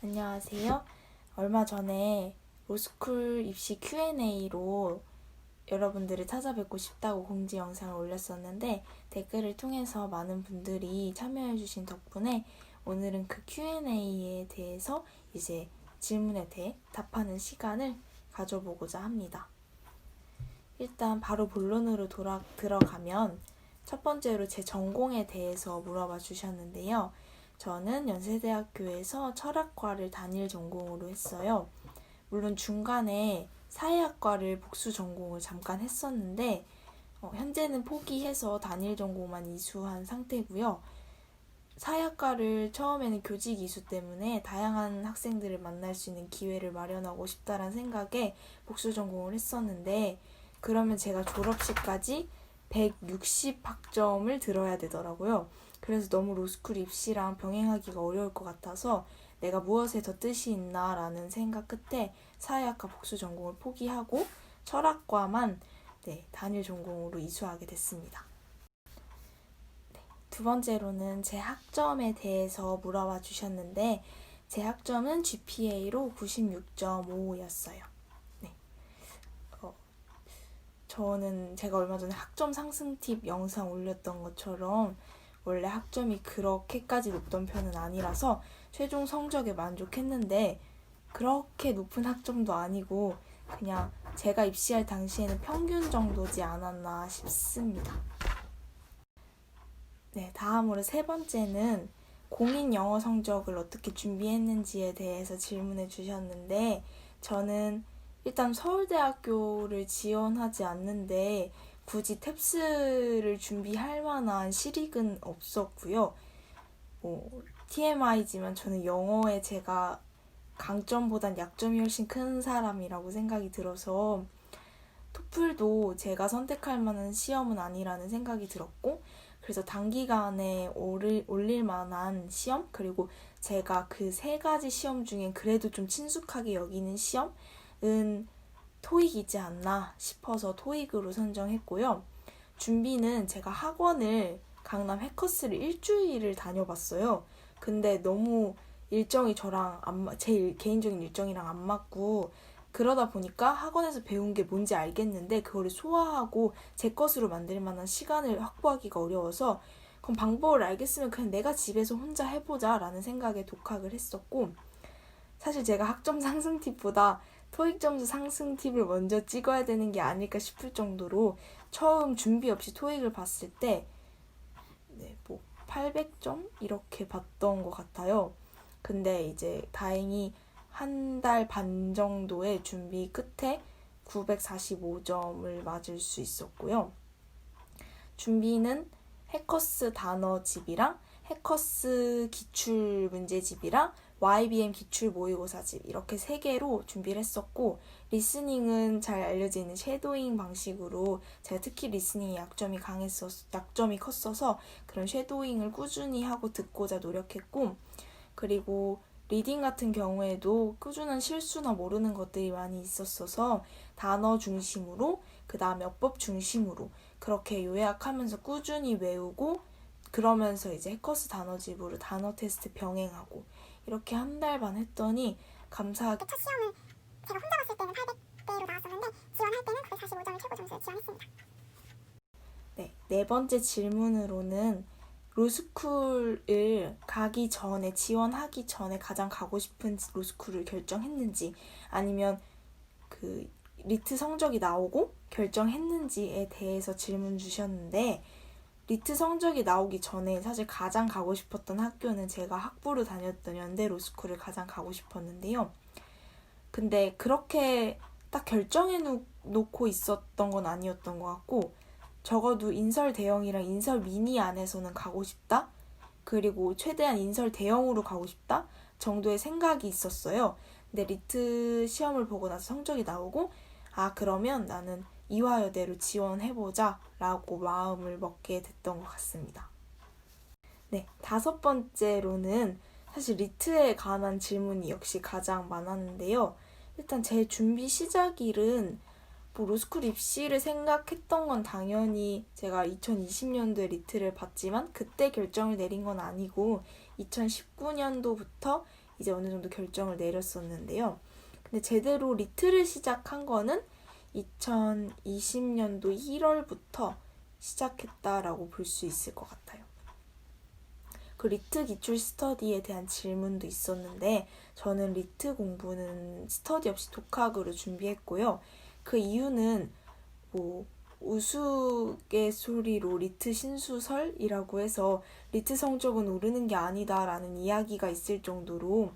안녕하세요. 얼마 전에 로스쿨 입시 Q&A로 여러분들을 찾아뵙고 싶다고 공지 영상을 올렸었는데 댓글을 통해서 많은 분들이 참여해주신 덕분에 오늘은 그 Q&A에 대해서 이제 질문에 대해 답하는 시간을 가져보고자 합니다. 일단 바로 본론으로 돌아, 들어가면 첫 번째로 제 전공에 대해서 물어봐 주셨는데요. 저는 연세대학교에서 철학과를 단일 전공으로 했어요. 물론 중간에 사회학과를 복수 전공을 잠깐 했었는데 어, 현재는 포기해서 단일 전공만 이수한 상태고요. 사회학과를 처음에는 교직 이수 때문에 다양한 학생들을 만날 수 있는 기회를 마련하고 싶다라는 생각에 복수 전공을 했었는데 그러면 제가 졸업식까지 160학점을 들어야 되더라고요. 그래서 너무 로스쿨 입시랑 병행하기가 어려울 것 같아서 내가 무엇에 더 뜻이 있나라는 생각 끝에 사회학과 복수 전공을 포기하고 철학과만 네, 단일 전공으로 이수하게 됐습니다. 네, 두 번째로는 제 학점에 대해서 물어봐 주셨는데 제 학점은 GPA로 96.5였어요. 네. 어, 저는 제가 얼마 전에 학점 상승 팁 영상 올렸던 것처럼 원래 학점이 그렇게까지 높던 편은 아니라서 최종 성적에 만족했는데 그렇게 높은 학점도 아니고 그냥 제가 입시할 당시에는 평균 정도지 않았나 싶습니다. 네, 다음으로 세 번째는 공인 영어 성적을 어떻게 준비했는지에 대해서 질문해 주셨는데 저는 일단 서울대학교를 지원하지 않는데 굳이 탭스를 준비할 만한 실익은 없었고요. 뭐 TMI지만 저는 영어에 제가 강점보단 약점이 훨씬 큰 사람이라고 생각이 들어서 토플도 제가 선택할 만한 시험은 아니라는 생각이 들었고 그래서 단기간에 오를, 올릴 만한 시험 그리고 제가 그 세 가지 시험 중에 그래도 좀 친숙하게 여기는 시험은 토익이지 않나 싶어서 토익으로 선정했고요. 준비는 제가 학원을 강남 해커스를 일주일을 다녀봤어요. 근데 너무 일정이 저랑 안, 맞- 제 일- 개인적인 일정이랑 안 맞고 그러다 보니까 학원에서 배운 게 뭔지 알겠는데 그거를 소화하고 제 것으로 만들 만한 시간을 확보하기가 어려워서 그럼 방법을 알겠으면 그냥 내가 집에서 혼자 해보자 라는 생각에 독학을 했었고 사실 제가 학점 상승 팁보다 토익 점수 상승 팁을 먼저 찍어야 되는 게 아닐까 싶을 정도로 처음 준비 없이 토익을 봤을 때 네, 뭐 800점 이렇게 봤던 것 같아요. 근데 이제 다행히 한 달 반 정도의 준비 끝에 945점을 맞을 수 있었고요. 준비는 해커스 단어집이랑 해커스 기출 문제집이랑 YBM 기출 모의고사집 이렇게 세 개로 준비를 했었고 리스닝은 잘 알려져 있는 쉐도잉 방식으로 제가 특히 리스닝이 약점이 강했어 약점이 컸어서 그런 쉐도잉을 꾸준히 하고 듣고자 노력했고 그리고 리딩 같은 경우에도 꾸준한 실수나 모르는 것들이 많이 있었어서 단어 중심으로 그 다음에 어법 중심으로 그렇게 요약하면서 꾸준히 외우고 그러면서 이제 해커스 단어집으로 단어 테스트 병행하고 이렇게 한 달 반 했더니 감사하게 첫 시험을 제가 혼자 봤을 때는 800대로 나왔었는데 지원할 때는 945점을 최고 점수를 지원했습니다. 네, 네 번째 질문으로는 로스쿨을 가기 전에 지원하기 전에 가장 가고 싶은 로스쿨을 결정했는지 아니면 그 리트 성적이 나오고 결정했는지에 대해서 질문 주셨는데 리트 성적이 나오기 전에 사실 가장 가고 싶었던 학교는 제가 학부로 다녔던 연대 로스쿨을 가장 가고 싶었는데요. 근데 그렇게 딱 결정해 놓- 놓고 있었던 건 아니었던 것 같고 적어도 인설 대형이랑 인설 미니 안에서는 가고 싶다. 그리고 최대한 인설 대형으로 가고 싶다 정도의 생각이 있었어요. 근데 리트 시험을 보고 나서 성적이 나오고 아 그러면 나는 이화여대로 지원해보자 라고 마음을 먹게 됐던 것 같습니다. 네, 다섯 번째로는 사실 리트에 관한 질문이 역시 가장 많았는데요. 일단 제 준비 시작일은 뭐 로스쿨 입시를 생각했던 건 당연히 제가 2020년도에 리트를 봤지만 그때 결정을 내린 건 아니고 2019년도부터 이제 어느 정도 결정을 내렸었는데요. 근데 제대로 리트를 시작한 거는 2020년도 1월부터 시작했다라고 볼 수 있을 것 같아요. 그 리트 기출 스터디에 대한 질문도 있었는데 저는 리트 공부는 스터디 없이 독학으로 준비했고요. 그 이유는 뭐 우스갯소리로 리트 신수설이라고 해서 리트 성적은 오르는 게 아니다라는 이야기가 있을 정도로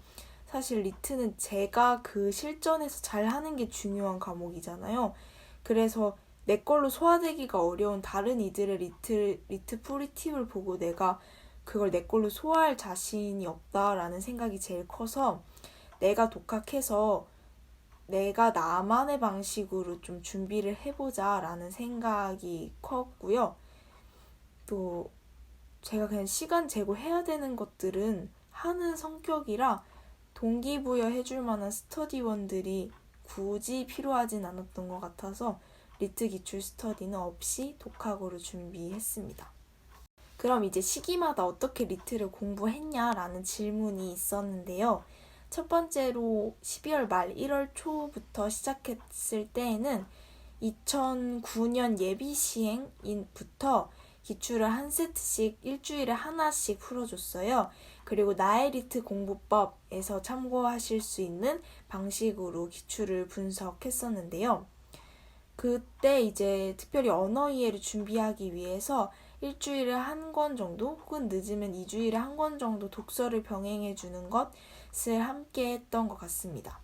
사실 리트는 제가 그 실전에서 잘 하는 게 중요한 과목이잖아요. 그래서 내 걸로 소화되기가 어려운 다른 이들의 리트, 리트 프리팁을 보고 내가 그걸 내 걸로 소화할 자신이 없다라는 생각이 제일 커서 내가 독학해서 내가 나만의 방식으로 좀 준비를 해보자라는 생각이 컸고요. 또 제가 그냥 시간 제고해야 되는 것들은 하는 성격이라 동기부여 해줄 만한 스터디원들이 굳이 필요하진 않았던 것 같아서 리트 기출 스터디는 없이 독학으로 준비했습니다. 그럼 이제 시기마다 어떻게 리트를 공부했냐라는 질문이 있었는데요. 첫 번째로 12월 말 1월 초부터 시작했을 때에는 2009년 예비 시행부터 기출을 한 세트씩 일주일에 하나씩 풀어줬어요. 그리고 나의 리트 공부법에서 참고하실 수 있는 방식으로 기출을 분석했었는데요. 그때 이제 특별히 언어 이해를 준비하기 위해서 일주일에 한 권 정도 혹은 늦으면 2주일에 한 권 정도 독서를 병행해 주는 것을 함께 했던 것 같습니다.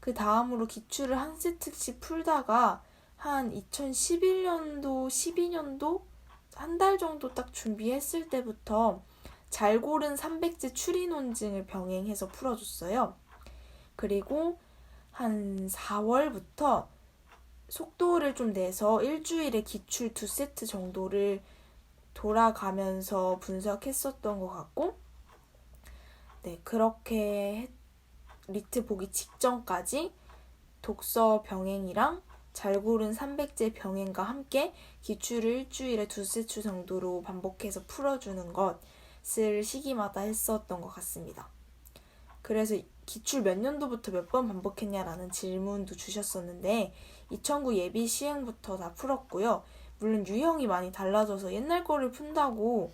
그 다음으로 기출을 한 세트씩 풀다가 한 2011년도, 12년도 한 달 정도 딱 준비했을 때부터 잘 고른 300제 추리 논증을 병행해서 풀어줬어요. 그리고 한 4월부터 속도를 좀 내서 일주일에 기출 두 세트 정도를 돌아가면서 분석했었던 것 같고, 네, 그렇게 리트 보기 직전까지 독서 병행이랑 잘 고른 300제 병행과 함께 기출을 일주일에 두 세트 정도로 반복해서 풀어주는 것 을 시기마다 했었던 것 같습니다. 그래서 기출 몇 년도부터 몇 번 반복했냐라는 질문도 주셨었는데 2009 예비 시행부터 다 풀었고요. 물론 유형이 많이 달라져서 옛날 거를 푼다고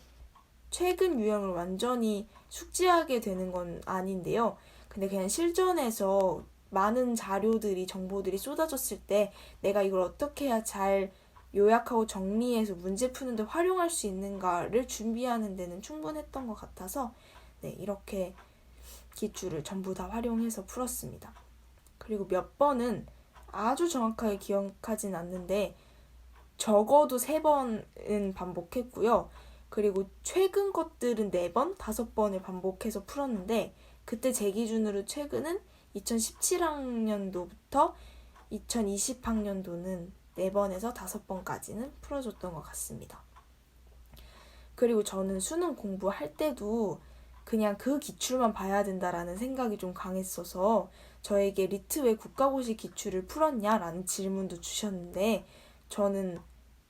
최근 유형을 완전히 숙지하게 되는 건 아닌데요. 근데 그냥 실전에서 많은 자료들이 정보들이 쏟아졌을 때 내가 이걸 어떻게 해야 잘 요약하고 정리해서 문제 푸는데 활용할 수 있는가를 준비하는 데는 충분했던 것 같아서 네, 이렇게 기출을 전부 다 활용해서 풀었습니다. 그리고 몇 번은 아주 정확하게 기억하진 않는데 적어도 세 번은 반복했고요. 그리고 최근 것들은 네 번, 다섯 번을 반복해서 풀었는데 그때 제 기준으로 최근은 2017학년도부터 2020학년도는 4번에서 5번까지는 풀어줬던 것 같습니다. 그리고 저는 수능 공부할 때도 그냥 그 기출만 봐야 된다라는 생각이 좀 강했어서 저에게 리트 왜 국가고시 기출을 풀었냐라는 질문도 주셨는데 저는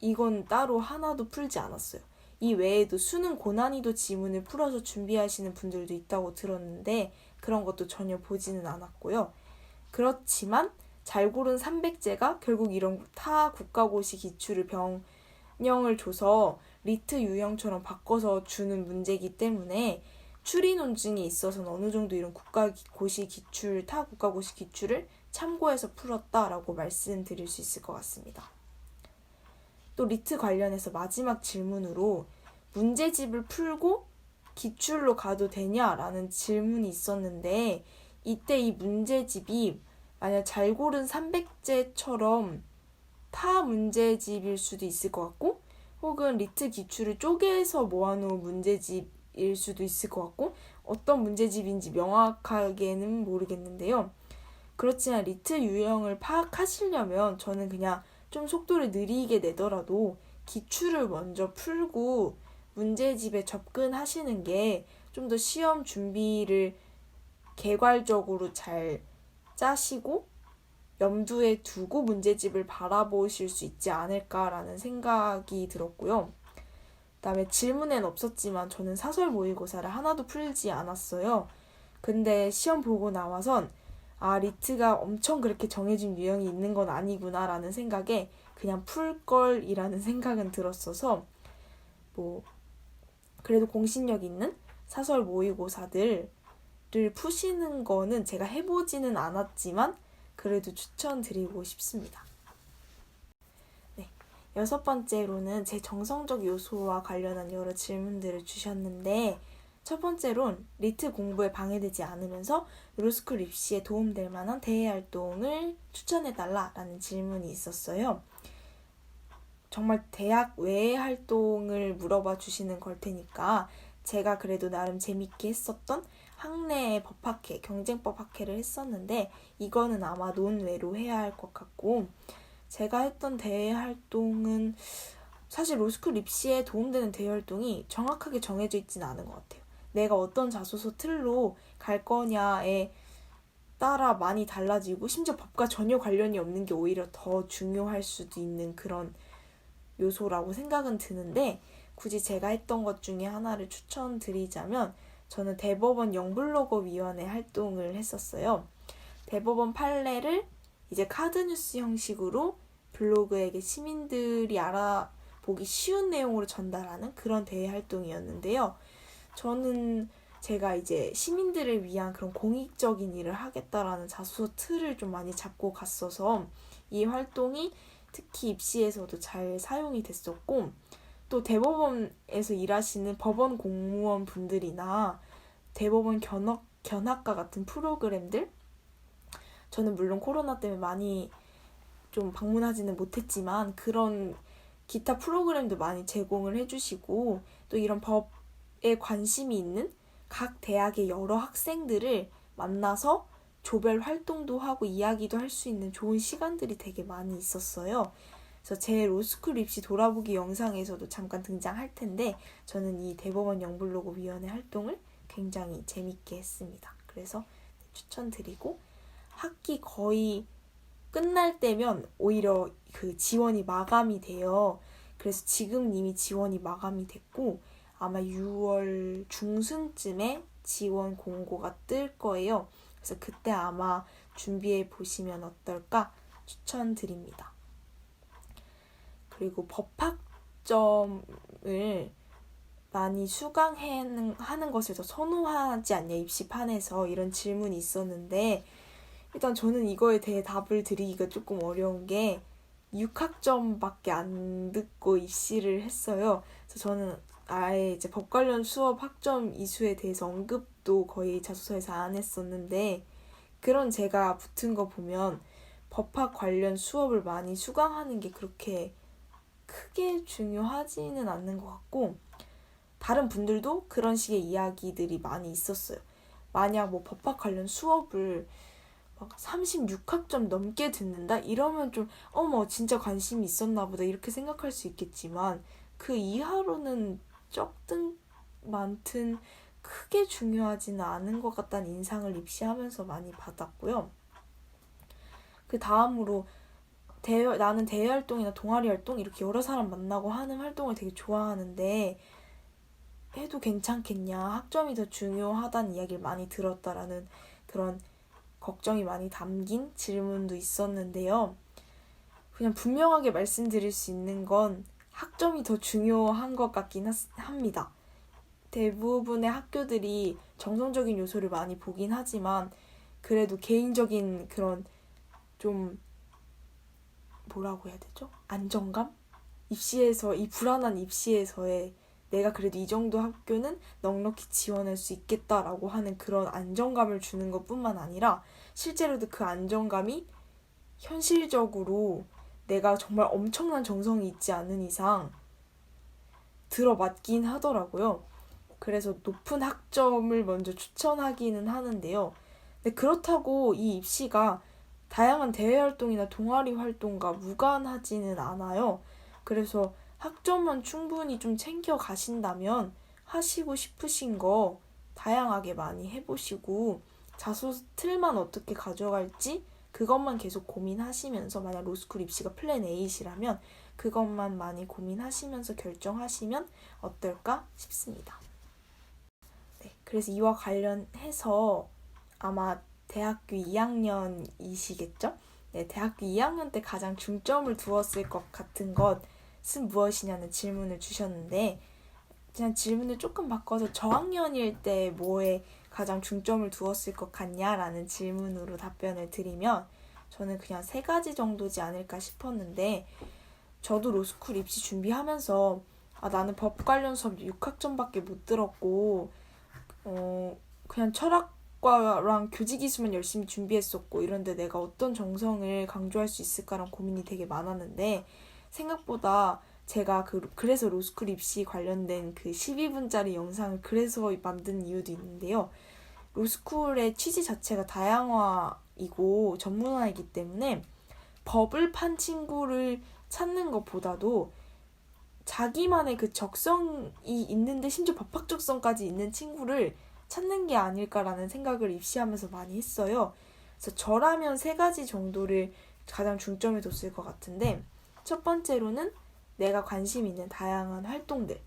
이건 따로 하나도 풀지 않았어요. 이 외에도 수능 고난이도 지문을 풀어서 준비하시는 분들도 있다고 들었는데 그런 것도 전혀 보지는 않았고요. 그렇지만 잘 고른 300제가 결국 이런 타 국가고시 기출을 병영을 줘서 리트 유형처럼 바꿔서 주는 문제이기 때문에 추리 논증이 있어서는 어느 정도 이런 국가고시 기출, 타 국가고시 기출을 참고해서 풀었다라고 말씀드릴 수 있을 것 같습니다. 또 리트 관련해서 마지막 질문으로 문제집을 풀고 기출로 가도 되냐라는 질문이 있었는데 이때 이 문제집이 만약 잘 고른 300제처럼 타 문제집일 수도 있을 것 같고 혹은 리트 기출을 쪼개서 모아놓은 문제집일 수도 있을 것 같고 어떤 문제집인지 명확하게는 모르겠는데요. 그렇지만 리트 유형을 파악하시려면 저는 그냥 좀 속도를 느리게 내더라도 기출을 먼저 풀고 문제집에 접근하시는 게 좀 더 시험 준비를 개괄적으로 잘 짜시고 염두에 두고 문제집을 바라보실 수 있지 않을까라는 생각이 들었고요. 그다음에 질문엔 없었지만 저는 사설 모의고사를 하나도 풀지 않았어요. 근데 시험 보고 나와선 아, 리트가 엄청 그렇게 정해진 유형이 있는 건 아니구나라는 생각에 그냥 풀 걸이라는 생각은 들었어서 뭐 그래도 공신력 있는 사설 모의고사들 을 푸시는 거는 제가 해보지는 않았지만 그래도 추천드리고 싶습니다. 네. 여섯 번째로는 제 정성적 요소와 관련한 여러 질문들을 주셨는데 첫 번째론 리트 공부에 방해되지 않으면서 로스쿨 입시에 도움될 만한 대외 활동을 추천해달라라는 질문이 있었어요. 정말 대학 외의 활동을 물어봐 주시는 걸 테니까 제가 그래도 나름 재밌게 했었던 학내 법학회, 경쟁법 학회를 했었는데 이거는 아마 논외로 해야 할 것 같고 제가 했던 대외 활동은 사실 로스쿨 입시에 도움되는 대외 활동이 정확하게 정해져 있지는 않은 것 같아요. 내가 어떤 자소서 틀로 갈 거냐에 따라 많이 달라지고 심지어 법과 전혀 관련이 없는 게 오히려 더 중요할 수도 있는 그런 요소라고 생각은 드는데 굳이 제가 했던 것 중에 하나를 추천드리자면 저는 대법원 영블로거 위원회 활동을 했었어요. 대법원 판례를 이제 카드뉴스 형식으로 블로그에게 시민들이 알아보기 쉬운 내용으로 전달하는 그런 대외 활동이었는데요. 저는 제가 이제 시민들을 위한 그런 공익적인 일을 하겠다라는 자소서 틀을 좀 많이 잡고 갔어서 이 활동이 특히 입시에서도 잘 사용이 됐었고 또 대법원에서 일하시는 법원 공무원 분들이나 대법원 견학, 견학과 같은 프로그램들 저는 물론 코로나 때문에 많이 좀 방문하지는 못했지만 그런 기타 프로그램도 많이 제공을 해주시고 또 이런 법에 관심이 있는 각 대학의 여러 학생들을 만나서 조별 활동도 하고 이야기도 할 수 있는 좋은 시간들이 되게 많이 있었어요. 그래서 제 로스쿨 입시 돌아보기 영상에서도 잠깐 등장할 텐데 저는 이 대법원 영블로그 위원회 활동을 굉장히 재밌게 했습니다. 그래서 추천드리고 학기 거의 끝날 때면 오히려 그 지원이 마감이 돼요. 그래서 지금 이미 지원이 마감이 됐고 아마 6월 중순쯤에 지원 공고가 뜰 거예요. 그래서 그때 아마 준비해 보시면 어떨까 추천드립니다. 그리고 법학점을 많이 수강하는 하는 것을 더 선호하지 않냐 입시판에서 이런 질문이 있었는데 일단 저는 이거에 대해 답을 드리기가 조금 어려운 게 6학점밖에 안 듣고 입시를 했어요. 그래서 저는 아예 이제 법 관련 수업 학점 이수에 대해서 언급도 거의 자소서에서 안 했었는데 그런 제가 붙은 거 보면 법학 관련 수업을 많이 수강하는 게 그렇게 크게 중요하지는 않는 것 같고 다른 분들도 그런 식의 이야기들이 많이 있었어요. 만약 뭐 법학 관련 수업을 막 36학점 넘게 듣는다? 이러면 좀, 어머, 진짜 관심이 있었나 보다. 이렇게 생각할 수 있겠지만, 그 이하로는 적든 많든 크게 중요하지는 않은 것 같다는 인상을 입시하면서 많이 받았고요. 그 다음으로, 대외, 나는 대외 활동이나 동아리 활동, 이렇게 여러 사람 만나고 하는 활동을 되게 좋아하는데, 해도 괜찮겠냐, 학점이 더 중요하다는 이야기를 많이 들었다라는 그런 걱정이 많이 담긴 질문도 있었는데요. 그냥 분명하게 말씀드릴 수 있는 건 학점이 더 중요한 것 같긴 하, 합니다. 대부분의 학교들이 정성적인 요소를 많이 보긴 하지만 그래도 개인적인 그런 좀 뭐라고 해야 되죠? 안정감? 입시에서 이 불안한 입시에서의 내가 그래도 이 정도 학교는 넉넉히 지원할 수 있겠다라고 하는 그런 안정감을 주는 것 뿐만 아니라 실제로도 그 안정감이 현실적으로 내가 정말 엄청난 정성이 있지 않은 이상 들어맞긴 하더라고요. 그래서 높은 학점을 먼저 추천하기는 하는데요. 근데 그렇다고 이 입시가 다양한 대외 활동이나 동아리 활동과 무관하지는 않아요. 그래서 학점만 충분히 좀 챙겨 가신다면 하시고 싶으신 거 다양하게 많이 해보시고 자소서 틀만 어떻게 가져갈지 그것만 계속 고민하시면서 만약 로스쿨 입시가 플랜 A이시라면 그것만 많이 고민하시면서 결정하시면 어떨까 싶습니다. 네, 그래서 이와 관련해서 아마 대학교 2학년이시겠죠? 네, 대학교 2학년 때 가장 중점을 두었을 것 같은 것은 무엇이냐는 질문을 주셨는데 그냥 질문을 조금 바꿔서 저학년일 때 뭐에 가장 중점을 두었을 것 같냐라는 질문으로 답변을 드리면 저는 그냥 세 가지 정도지 않을까 싶었는데 저도 로스쿨 입시 준비하면서 아 나는 법 관련 수업 6학점밖에 못 들었고 어 그냥 철학 과랑 교직 이수만 열심히 준비했었고 이런데 내가 어떤 정성을 강조할 수 있을까란 고민이 되게 많았는데 생각보다 제가 그 그래서 로스쿨 입시 관련된 그 12분짜리 영상을 그래서 만든 이유도 있는데요. 로스쿨의 취지 자체가 다양화이고 전문화이기 때문에 법을 판 친구를 찾는 것보다도 자기만의 그 적성이 있는데 심지어 법학적성까지 있는 친구를 찾는 게 아닐까라는 생각을 입시하면서 많이 했어요. 그래서 저라면 세 가지 정도를 가장 중점에 뒀을 것 같은데 첫 번째로는 내가 관심 있는 다양한 활동들.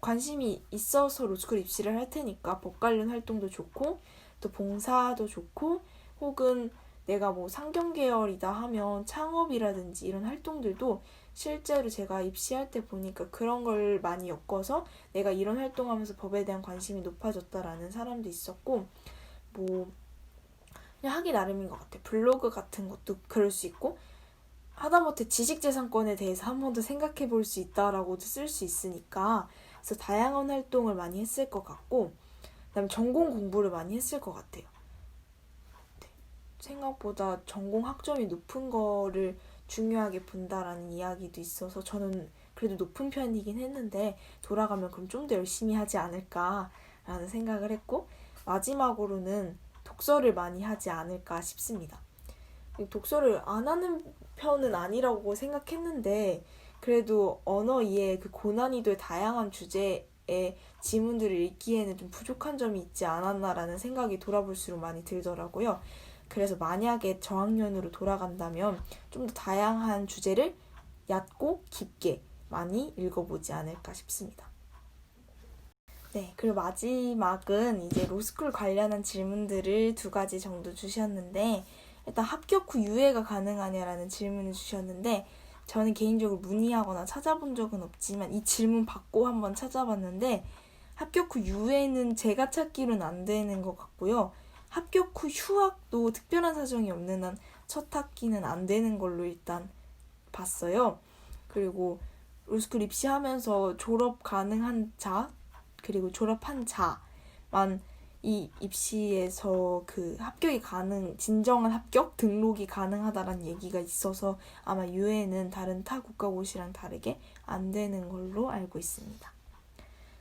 관심이 있어서 로스쿨 입시를 할 테니까 법 관련 활동도 좋고 또 봉사도 좋고 혹은 내가 뭐 상경 계열이다 하면 창업이라든지 이런 활동들도 실제로 제가 입시할 때 보니까 그런 걸 많이 엮어서 내가 이런 활동하면서 법에 대한 관심이 높아졌다라는 사람도 있었고 뭐 그냥 하기 나름인 것 같아. 블로그 같은 것도 그럴 수 있고 하다못해 지식재산권에 대해서 한 번 더 생각해 볼 수 있다라고도 쓸 수 있으니까 그래서 다양한 활동을 많이 했을 것 같고 그다음에 전공 공부를 많이 했을 것 같아요. 네. 생각보다 전공 학점이 높은 거를 중요하게 본다라는 이야기도 있어서 저는 그래도 높은 편이긴 했는데 돌아가면 그럼 좀 더 열심히 하지 않을까라는 생각을 했고 마지막으로는 독서를 많이 하지 않을까 싶습니다. 독서를 안 하는 편은 아니라고 생각했는데 그래도 언어 이해의 그 고난이도의 다양한 주제의 지문들을 읽기에는 좀 부족한 점이 있지 않았나라는 생각이 돌아볼수록 많이 들더라고요. 그래서 만약에 저학년으로 돌아간다면 좀 더 다양한 주제를 얕고 깊게 많이 읽어보지 않을까 싶습니다. 네, 그리고 마지막은 이제 로스쿨 관련한 질문들을 두 가지 정도 주셨는데 일단 합격 후 유예가 가능하냐라는 질문을 주셨는데 저는 개인적으로 문의하거나 찾아본 적은 없지만 이 질문 받고 한번 찾아봤는데 합격 후 유예는 제가 찾기로는 안 되는 것 같고요. 합격 후 휴학도 특별한 사정이 없는 한 첫 학기는 안 되는 걸로 일단 봤어요. 그리고 로스쿨 입시하면서 졸업 가능한 자 그리고 졸업한 자만 이 입시에서 그 합격이 가능 진정한 합격 등록이 가능하다라는 얘기가 있어서 아마 유예는 다른 타 국가고시랑 다르게 안 되는 걸로 알고 있습니다.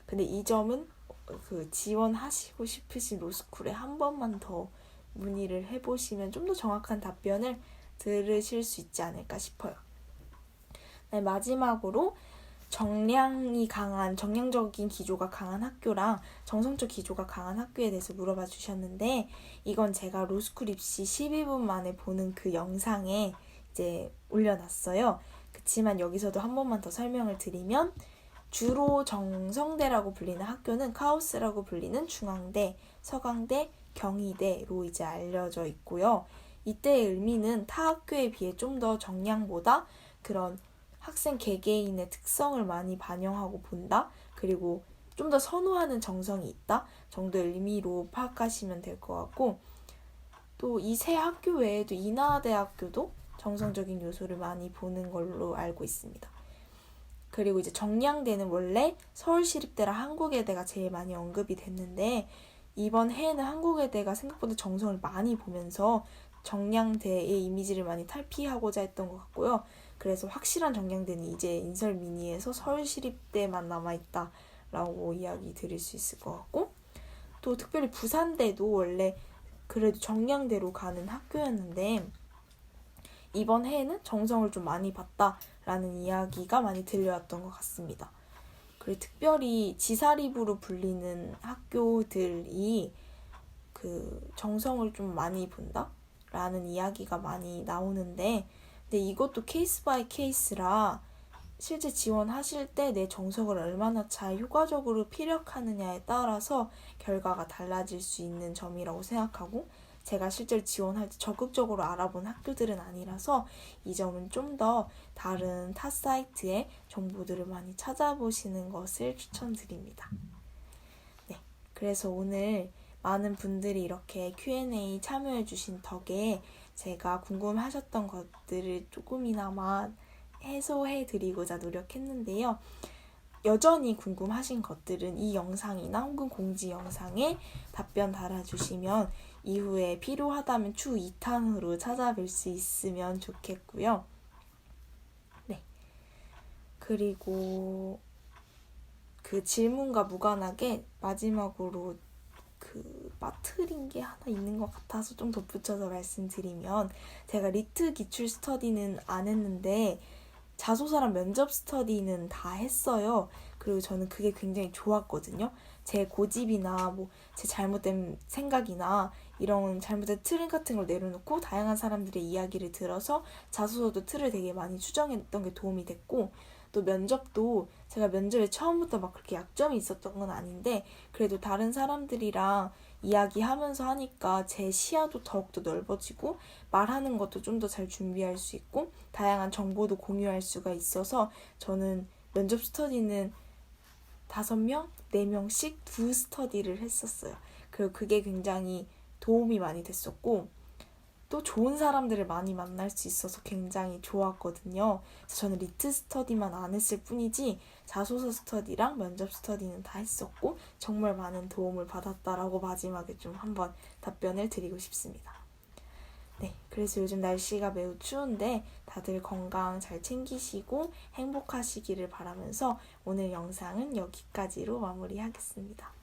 근데 이 점은 그 지원하시고 싶으신 로스쿨에 한 번만 더 문의를 해보시면 좀 더 정확한 답변을 들으실 수 있지 않을까 싶어요. 네, 마지막으로 정량이 강한 정량적인 기조가 강한 학교랑 정성적 기조가 강한 학교에 대해서 물어봐 주셨는데 이건 제가 로스쿨 입시 12분 만에 보는 그 영상에 이제 올려놨어요. 그렇지만 여기서도 한 번만 더 설명을 드리면 주로 정성대라고 불리는 학교는 카오스라고 불리는 중앙대, 서강대, 경희대로 이제 알려져 있고요. 이때의 의미는 타 학교에 비해 좀 더 정량보다 그런 학생 개개인의 특성을 많이 반영하고 본다. 그리고 좀 더 선호하는 정성이 있다 정도의 의미로 파악하시면 될 것 같고 또 이 세 학교 외에도 인하대학교도 정성적인 요소를 많이 보는 걸로 알고 있습니다. 그리고 이제 정량대는 원래 서울시립대랑 한국외대가 제일 많이 언급이 됐는데 이번 해에는 한국외대가 생각보다 정성을 많이 보면서 정량대의 이미지를 많이 탈피하고자 했던 것 같고요. 그래서 확실한 정량대는 이제 인설 미니에서 서울시립대만 남아있다 라고 이야기 드릴 수 있을 것 같고 또 특별히 부산대도 원래 그래도 정량대로 가는 학교였는데 이번 해에는 정성을 좀 많이 봤다 라는 이야기가 많이 들려왔던 것 같습니다. 그리고 특별히 지사립으로 불리는 학교들이 그 정성을 좀 많이 본다 라는 이야기가 많이 나오는데 근데 이것도 케이스 바이 케이스라 실제 지원하실 때 내 정석을 얼마나 잘 효과적으로 피력하느냐에 따라서 결과가 달라질 수 있는 점이라고 생각하고 제가 실제로 지원할 때 적극적으로 알아본 학교들은 아니라서 이 점은 좀 더 다른 타 사이트의 정보들을 많이 찾아보시는 것을 추천드립니다. 네, 그래서 오늘 많은 분들이 이렇게 Q&A 참여해 주신 덕에 제가 궁금하셨던 것들을 조금이나마 해소해 드리고자 노력했는데요. 여전히 궁금하신 것들은 이 영상이나 혹은 공지 영상에 답변 달아주시면 이후에 필요하다면 추 2탄으로 찾아뵐 수 있으면 좋겠고요. 네. 그리고 그 질문과 무관하게 마지막으로 그 빠트린 게 하나 있는 것 같아서 좀 덧붙여서 말씀드리면 제가 리트 기출 스터디는 안 했는데 자소서랑 면접 스터디는 다 했어요. 그리고 저는 그게 굉장히 좋았거든요. 제 고집이나 뭐 제 잘못된 생각이나 이런 잘못된 틀 같은 걸 내려놓고 다양한 사람들의 이야기를 들어서 자소서도 틀을 되게 많이 추정했던 게 도움이 됐고 또 면접도 제가 면접에 처음부터 막 그렇게 약점이 있었던 건 아닌데 그래도 다른 사람들이랑 이야기하면서 하니까 제 시야도 더욱더 넓어지고 말하는 것도 좀 더 잘 준비할 수 있고 다양한 정보도 공유할 수가 있어서 저는 면접 스터디는 다섯 명, 네 명씩 두 스터디를 했었어요. 그리고 그게 굉장히 도움이 많이 됐었고 또 좋은 사람들을 많이 만날 수 있어서 굉장히 좋았거든요. 그래서 저는 리트 스터디만 안 했을 뿐이지 자소서 스터디랑 면접 스터디는 다 했었고 정말 많은 도움을 받았다라고 마지막에 좀 한번 답변을 드리고 싶습니다. 네, 그래서 요즘 날씨가 매우 추운데 다들 건강 잘 챙기시고 행복하시기를 바라면서 오늘 영상은 여기까지로 마무리하겠습니다.